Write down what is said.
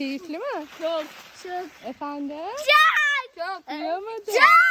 Keyifli mi? Çok. Çok. Efendim? Çok. Duyamadım. Çok.